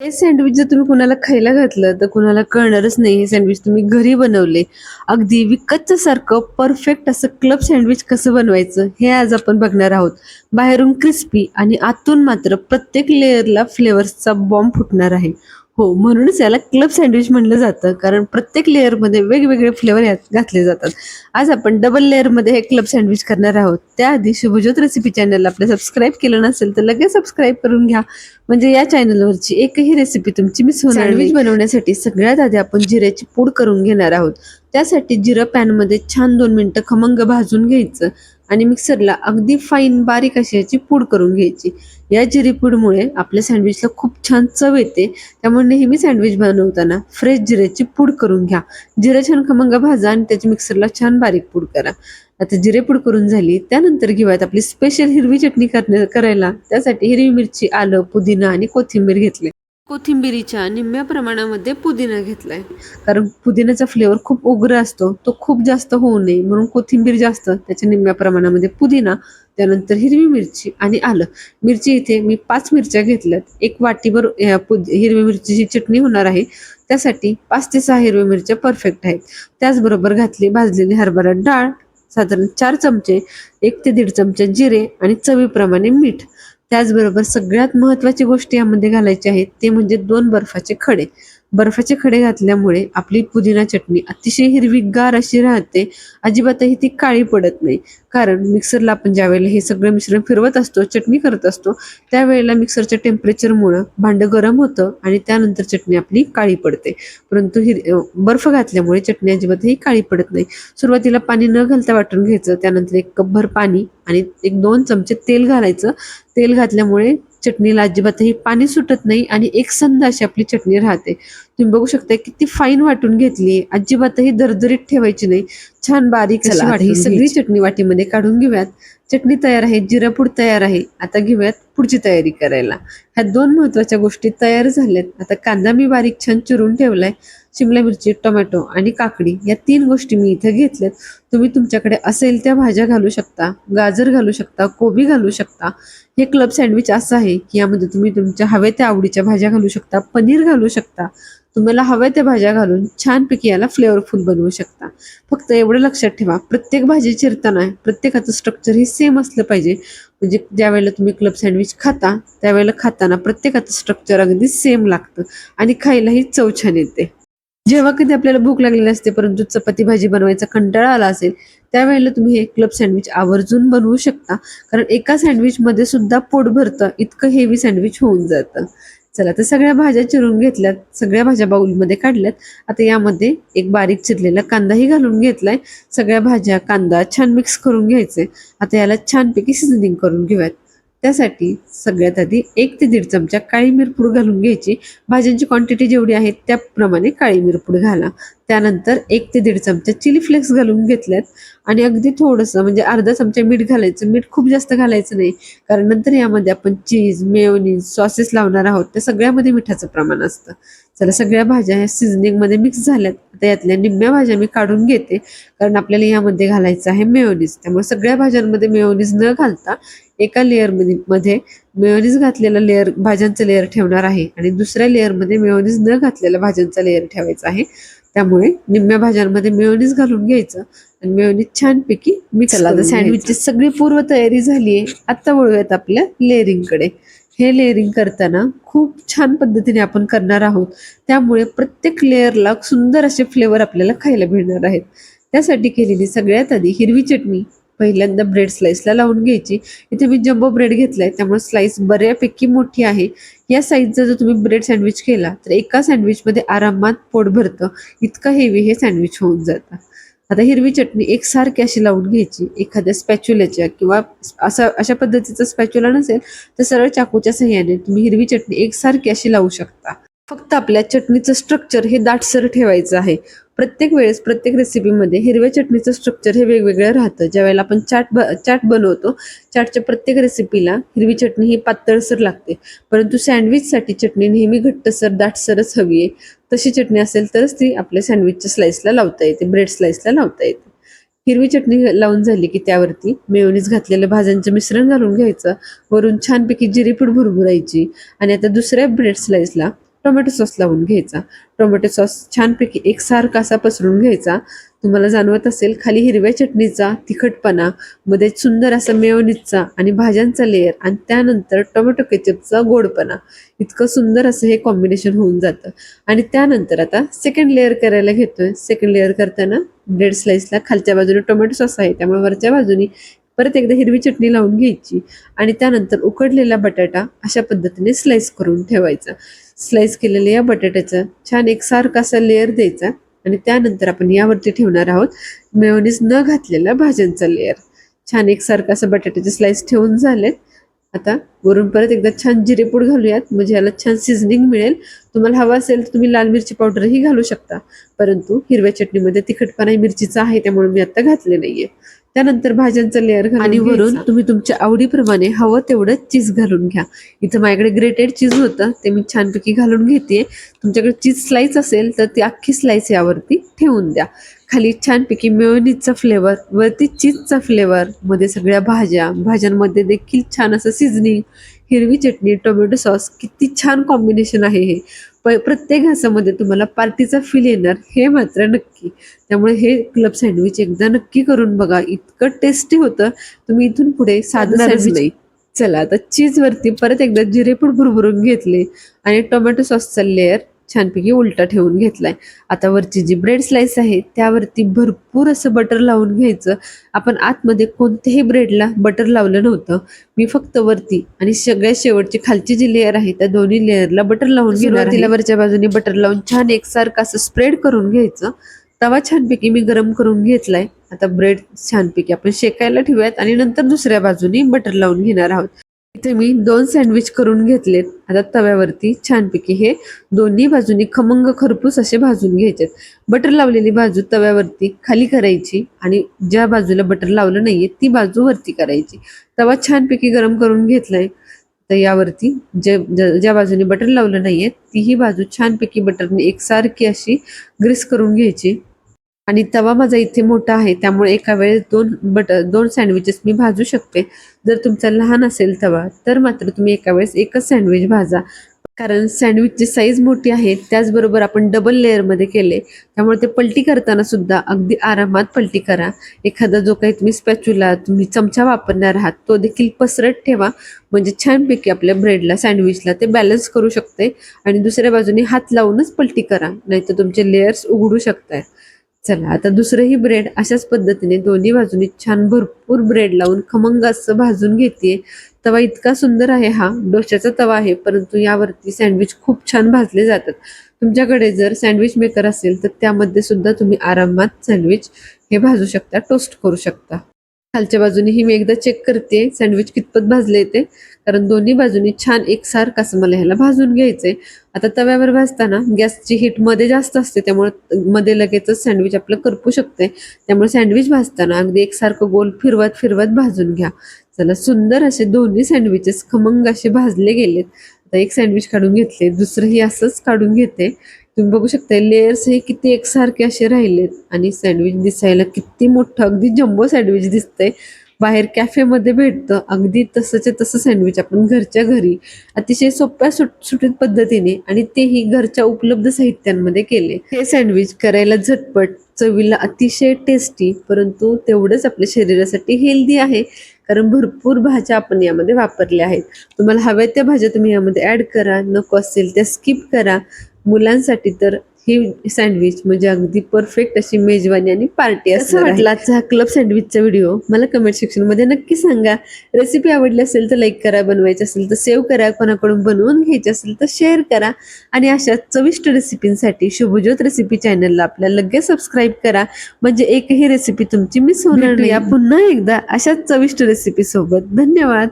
हे सँडविच जर तुम्ही कुणाला खायला घातलं तर कुणाला कळणारच नाही हे सँडविच तुम्ही घरी बनवले. अगदी विकतच्या सारखं परफेक्ट असं क्लब सँडविच कसं बनवायचं हे आज आपण बघणार आहोत. बाहेरून क्रिस्पी आणि आतून मात्र प्रत्येक लेअरला फ्लेवर्सचा बॉम्ब फुटणार आहे. हो म्हणूनच याला क्लब सँडविच म्हणलं जातं. कारण प्रत्येक लेअरमध्ये वेगवेगळे फ्लेवर यात घातले जातात. आज आपण डबल लेअरमध्ये हे क्लब सँडविच करणार आहोत. त्याआधी शुभज्योत रेसिपी चॅनलला आपलं सबस्क्राईब केलं नसेल तर लगेच सबस्क्राईब करून घ्या. म्हणजे या चॅनलवरची एकही रेसिपी तुमची मिस होणार सँडविच बनवण्यासाठी सगळ्यात आधी आपण जिऱ्याची पूड करून घेणार आहोत. त्यासाठी जिरं पॅनमध्ये छान दोन मिनटं खमंग भाजून घ्यायचं. आणि मिक्सरला अगदी फाईन बारीक अशी याची पूड करून घ्यायची. या जिरी पूडमुळे आपल्या सँडविचला खूप छान चव येते. त्यामुळे नेहमी सँडविच बनवताना फ्रेश जिऱ्याची पूड करून घ्या. जिरे छान खमंग भाजा आणि त्याची मिक्सरला छान बारीक पूड करा. आता जिरे पूड करून झाली त्यानंतर घेऊयात आपली स्पेशल हिरवी चटणी करण्या करायला. त्यासाठी हिरवी मिरची आलं पुदिना आणि कोथिंबीर घेतले. कोथिंबिरीच्या निम्म्या प्रमाणामध्ये पुदिना घेतलाय. कारण पुदिन्याचा फ्लेवर खूप उग्र असतो तो खूप जास्त होऊ नये. म्हणून कोथिंबीर जास्त त्याच्या निम्म्या प्रमाणामध्ये पुदिना त्यानंतर हिरवी मिरची आणि आलं. मिरची इथे मी पाच मिरच्या घेतल्यात. एक वाटीभर हिरवी मिरचीची चटणी होणार आहे. त्यासाठी पाच ते सहा हिरव्या मिरच्या परफेक्ट आहेत. त्याचबरोबर घातली भाजलेली हरभरा डाळ साधारण चार चमचे एक ते दीड चमचे जिरे आणि चवीप्रमाणे मीठ. त्याचबरोबर सगळ्यात महत्त्वाची गोष्ट यामध्ये घालायची आहे ते म्हणजे दोन बर्फाचे खडे. बर्फाचे खडे घातल्यामुळे आपली पुदिना चटणी अतिशय हिरवीगार अशी राहते. अजिबातही ती काळी पडत नाही. कारण मिक्सरला आपण ज्यावेळेला हे सगळं मिश्रण फिरवत असतो चटणी करत असतो त्यावेळेला मिक्सरच्या टेम्परेचरमुळं भांडं गरम होतं आणि त्यानंतर चटणी आपली काळी पडते. परंतु हिर बर्फ घातल्यामुळे चटणी अजिबातही काळी पडत नाही. सुरुवातीला पाणी न घालता वाटून घ्यायचं त्यानंतर एक कपभर पाणी आणि एक दोन चमचे तेल घालायचं. तेल घातल्यामुळे चटणीला अजिबातही पाणी सुटत नाही आणि एकसंध अशी आपली चटणी राहते. तुम्ही बघू शकता किती फाईन वाटून घेतली. अजिबातही दरदरीत ठेवायची नाही. छान बारीक ही सगळी चटणी वाटीमध्ये काढून घेऊयात. चटणी तयार आहे जिरापूड तयार आहे. आता घेऊयात पुढची तयारी करायला. ह्या दोन महत्त्वाच्या गोष्टी तयार झाल्यात. आता कांदा मी बारीक छान चिरून ठेवलाय. शिमला मिरची टोमॅटो आणि काकडी या तीन गोष्टी मी इथं घेतल्यात. तुम्ही तुमच्याकडे असेल त्या भाज्या घालू शकता गाजर घालू शकता कोबी घालू शकता. हे क्लब सँडविच असं आहे की यामध्ये तुम्ही तुमच्या हव्या त्या आवडीच्या भाज्या घालू शकता पनीर घालू शकता. तुम्हाला हव्या त्या भाज्या घालून छानपैकी याला फ्लेवरफुल बनवू शकता. फक्त एवढं लक्षात ठेवा प्रत्येक भाजी चिरताना प्रत्येकाचं स्ट्रक्चर हे सेम असलं पाहिजे. म्हणजे ज्या वेळेला तुम्ही क्लब सँडविच खाता त्यावेळेला खाताना प्रत्येकाचं स्ट्रक्चर अगदी सेम लागतं आणि खायलाही चव छान येते. जेव्हा कधी आपल्याला भूक लागलेली असते परंतु चपाती भाजी बनवायचा कंटाळा आला असेल त्यावेळेला तुम्ही हे क्लब सँडविच आवर्जून बनवू शकता. कारण एका सँडविचमध्ये सुद्धा पोट भरतं इतकं हेवी सँडविच होऊन जातं. चला तर सगळ्या भाज्या चिरून घेतल्यात सगळ्या भाज्या बाऊलमध्ये काढल्यात. आता यामध्ये एक बारीक चिरलेला कांदाही घालून घेतलाय. सगळ्या भाज्या कांदा छान मिक्स करून घ्यायचे. आता याला छानपैकी सिझनिंग करून घेऊयात. त्यासाठी सगळ्यात आधी एक ते दीड चमचा काळी मिरपूड घालून घ्यायची. भाज्यांची क्वांटिटी जेवढी आहे त्याप्रमाणे काळी मिरपूड घाला. त्यानंतर एक ते दीड चमचा चिली फ्लेक्स घालून घेतल्यात. आणि अगदी थोडंसं म्हणजे अर्धा चमचा मीठ घालायचं. मीठ खूप जास्त घालायचं नाही. कारण नंतर यामध्ये आपण चीज मेयोनीज सॉसेस लावणार आहोत. त्या सगळ्यामध्ये मिठाचं प्रमाण असतं. चला सगळ्या भाज्या ह्या सिझनिंगमध्ये मिक्स झाल्यात. आता यातल्या निम्म्या भाज्या मी काढून घेते. कारण आपल्याला यामध्ये घालायचं आहे मेयोनीज त्यामुळे सगळ्या भाज्यांमध्ये मेयोनीज न घालता एका लेअरमध्ये मध्ये मेयोनीज घातलेला लेअर भाज्यांचं लेअर ठेवणार आहे. आणि दुसऱ्या लेअरमध्ये मेयोनीज न घातलेला भाज्यांचा लेअर ठेवायचा आहे. त्यामुळे निम्म्या भाज्यांमध्ये मेयोनीज घालून घ्यायचं. आणि मेयोनीज छानपैकी मिक्स चला, आता सँडविचची सगळी पूर्व तयारी झाली आहे. आता वळूयात आपल्या लेअरिंगकडे हे लेअरिंग करताना खूप छान पद्धतीने आपण करणार आहोत. त्यामुळे प्रत्येक लेअरला सुंदर असे फ्लेवर आपल्याला खायला मिळणार आहेत. त्यासाठी केलेली सगळ्यात आधी हिरवी चटणी पहिल्यांदा ब्रेड स्लाइसला लावून घ्यायची. इथे मी जम्बो ब्रेड घेतलाय त्यामुळे स्लाइस बऱ्यापैकी मोठी आहे. या साईजचा जर तुम्ही ब्रेड सँडविच केला तर एका सँडविचमध्ये आरामात पोट भरतं. इतकं हेवी हे सँडविच होऊन जातं. आता हिरवी चटणी एकसारखी अशी लावून घ्यायची. एखाद्या स्पॅच्युल्याच्या किंवा असा अशा पद्धतीचा स्पॅच्युला नसेल तर सरळ चाकूच्या सहाय्याने तुम्ही हिरवी चटणी एकसारखी अशी लावू शकता. फक्त आपल्या चटणीचं स्ट्रक्चर हे दाटसर ठेवायचं आहे. प्रत्येक वेळेस प्रत्येक रेसिपीमध्ये हिरव्या चटणीचं स्ट्रक्चर हे वेगवेगळं राहतं. ज्यावेळेला आपण चाट ब चाट बनवतो चाटच्या प्रत्येक रेसिपीला हिरवी चटणी ही पातळसर लागते. परंतु सँडविचसाठी चटणी नेहमी घट्टसर दाटसरच हवी आहे. तशी चटणी असेल तरच ती आपल्या सँडविचच्या स्लाईसला लावता येते ब्रेड स्लाईसला लावता येते. हिरवी चटणी लावून झाली की त्यावरती मेयोनीज घातलेलं भाज्यांचं मिश्रण घालून घ्यायचं. वरून छानपैकी जिरीपूड भुरभुरायची. आणि आता दुसऱ्या ब्रेड स्लाईसला टोमॅटो सॉस लावून घ्यायचा. टोमॅटो सॉस छानपैकी एकसारखा असा पसरून घ्यायचा. तुम्हाला जाणवत असेल खाली हिरव्या चटणीचा तिखटपणा मध्ये सुंदर असा मेयोनीजचा आणि भाज्यांचा लेअर आणि त्यानंतर टोमॅटो केचपचा गोडपणा. इतकं सुंदर असं हे कॉम्बिनेशन होऊन जातं. आणि त्यानंतर आता सेकंड लेअर करायला घेतोय. सेकंड लेअर करताना ब्रेड स्लाइसला खालच्या बाजूने टोमॅटो सॉस आहे. त्यामुळे वरच्या बाजूनी परत एकदा हिरवी चटणी लावून घ्यायची. आणि त्यानंतर उकडलेला बटाटा अशा पद्धतीने स्लाइस करून ठेवायचा. स्लाइस केलेलं या बटाट्याचा. छान एकसारखा असा लेअर द्यायचा आणि त्यानंतर आपण यावरती ठेवणार आहोत मेयोनीज न घातलेला भाज्यांचा लेअर छान एकसारखं असं बटाट्याचे स्लाइस ठेवून झालेत. आता वरून परत एकदा छान जिरेपूड घालूयात म्हणजे याला छान सिझनिंग मिळेल. तुम्हाला हवा असेल तर तुम्ही लाल मिरची पावडरही घालू शकता. परंतु हिरव्या चटणीमध्ये तिखटपणा मिरचीचा आहे त्यामुळे मी आता घातले नाहीये. त्यानंतर भाज्यांचा लेअर आणि वरून तुम्ही तुमच्या आवडीप्रमाणे हवं तेवढं चीज घालून घ्या. इथं माझ्याकडे ग्रेटेड चीज होतं ते मी छानपैकी घालून घेते तुमच्याकडे चीज स्लाइस असेल तर ती अख्खी स्लाइस यावरती ठेवून द्या. खाली छानपैकी मेयोनीजचा फ्लेवर वरती चीजचा फ्लेवर मध्ये सगळ्या भाज्या भाज्यांमध्ये देखील छान असं सिझनिंग हिरवी चटणी टोमॅटो सॉस किती छान कॉम्बिनेशन आहे हे. प प्रत्येक घासामध्ये तुम्हाला पार्टीचा फील येणार हे मात्र नक्की. त्यामुळे हे क्लब सँडविच एकदा नक्की करून बघा. इतकं टेस्टी होतं. तुम्ही इथून पुढे साधं सँडविच नाही. चला आता चीजवरती परत एकदा जिरेपूड भुरभरून घेतले आणि टोमॅटो सॉसचा लेअर छानपैकी उलटा ठेवून घेतलाय. आता वरची जी ब्रेड स्लाइस आहे त्यावरती भरपूर असं बटर लावून घ्यायचं. आपण आतमध्ये कोणत्याही ब्रेडला बटर लावलं नव्हतं. मी फक्त वरती आणि सगळ्यात शेवटची खालची जी लेअर आहे त्या दोन्ही लेअरला बटर लावून घेणार तिला वरच्या बाजूने बटर लावून छान एकसारखं असं स्प्रेड करून घ्यायचं. तवा छानपैकी मी गरम करून घेतलाय. आता ब्रेड छानपैकी आपण शेकायला ठेवूयात आणि नंतर दुसऱ्या बाजूने बटर लावून घेणार आहोत. इथे मी दोन सँडविच करून घेतलेत. आता तव्यावरती छानपैकी हे दोन्ही बाजूनी खमंग खरपूस असे भाजून घ्यायचेत. बटर लावलेली बाजू तव्यावरती खाली करायची आणि ज्या बाजूला बटर लावलं नाहीये ती बाजू वरती करायची. तवा छानपैकी गरम करून घेतलाय. तर यावरती जे ज्या ज्या बाजूने बटर लावलं नाहीये तीही बाजू छानपैकी बटरने एकसारखी अशी ग्रीस करून घ्यायची. आणि तवा माझा इथे मोठा आहे त्यामुळे एका वेळेस दोन बटर दोन सँडविचेस मी भाजू शकते. जर तुमचा लहान असेल तवा तर मात्र तुम्ही एका वेळेस एकच सँडविच भाजा. कारण सँडविचची साईज मोठी आहे त्याचबरोबर आपण डबल लेअरमध्ये केले त्यामुळे ते पलटी करताना सुद्धा अगदी आरामात पलटी करा. एखादा जो काही तुम्ही स्पॅच्युला तुम्ही चमचा वापरणार आहात तो देखील पसरत ठेवा. म्हणजे छानपैकी आपल्या ब्रेडला सँडविचला ते बॅलन्स करू शकते. आणि दुसऱ्या बाजूने हात लावूनच पलटी करा नाहीतर तुमचे लेअर्स उघडू शकताय चला आता दुसरंही ब्रेड अशाच पद्धतीने दोन्ही बाजूनी छान भरपूर ब्रेड लावून खमंग असं भाजून घेते तवा इतका सुंदर आहे हा डोश्याचा तवा आहे परंतु यावरती सँडविच खूप छान भाजले जातात. तुमच्याकडे जर सँडविच मेकर असेल तर त्यामध्ये सुद्धा तुम्ही आरामात सँडविच हे भाजू शकता टोस्ट करू शकता. खालच्या बाजूने ही मी एकदा चेक करते सँडविच कितपत भाजले ते कारण दोन्ही बाजूनी छान एकसारखं असं मला ह्याला भाजून घ्यायचंय. आता तव्यावर भाजताना गॅसची हीटमध्ये जास्त असते त्यामुळे मध्ये लगेचच सँडविच आपलं करपू शकते. त्यामुळे सँडविच भाजताना अगदी एकसारखं गोल फिरवत फिरवत भाजून घ्या. चला सुंदर असे दोन्ही सँडविचेस खमंग असे भाजले गेलेत. आता एक सँडविच काढून घेतले दुसरंही असंच काढून घेते. तुम्ही बघू शकता लेयर्स हे किती एकसारखे असे राहिलेत. आणि सँडविच दिसायला किती मोठं अगदी जम्बो सँडविच दिसतंय. बाहेर कॅफेमध्ये भेटतं. अगदी तसंच्या तसं सँडविच आपण घरच्या घरी अतिशय सोप्या सुट सुटीत पद्धतीने आणि तेही घरच्या उपलब्ध साहित्यांमध्ये केले. हे सँडविच करायला झटपट चवीला अतिशय टेस्टी परंतु तेवढंच आपल्या शरीरासाठी हेल्दी आहे कारण भरपूर भाज्या आपण यामध्ये वापरल्या आहेत. तुम्हाला हव्या त्या भाज्या तुम्ही यामध्ये ॲड करा नको असेल त्या स्किप करा. मुलांसाठी तर ही सँडविच म्हणजे अगदी परफेक्ट अशी मेजवानी आणि पार्टी असं वाटलं आजचा हा क्लब सँडविचचा व्हिडिओ? मला कमेंट सेक्शनमध्ये नक्की सांगा. रेसिपी आवडली असेल तर लाईक करा बनवायची असेल तर सेव्ह करा कोणाकडून बनवून घ्यायची असेल तर शेअर करा. आणि अशा चविष्ट रेसिपींसाठी शुभज्योत रेसिपी चॅनलला आपल्या लगेच सबस्क्राईब करा. म्हणजे एकही रेसिपी तुमची मिस होणार नाही. पुन्हा एकदा अशाच चविष्ट रेसिपी सोबत. धन्यवाद.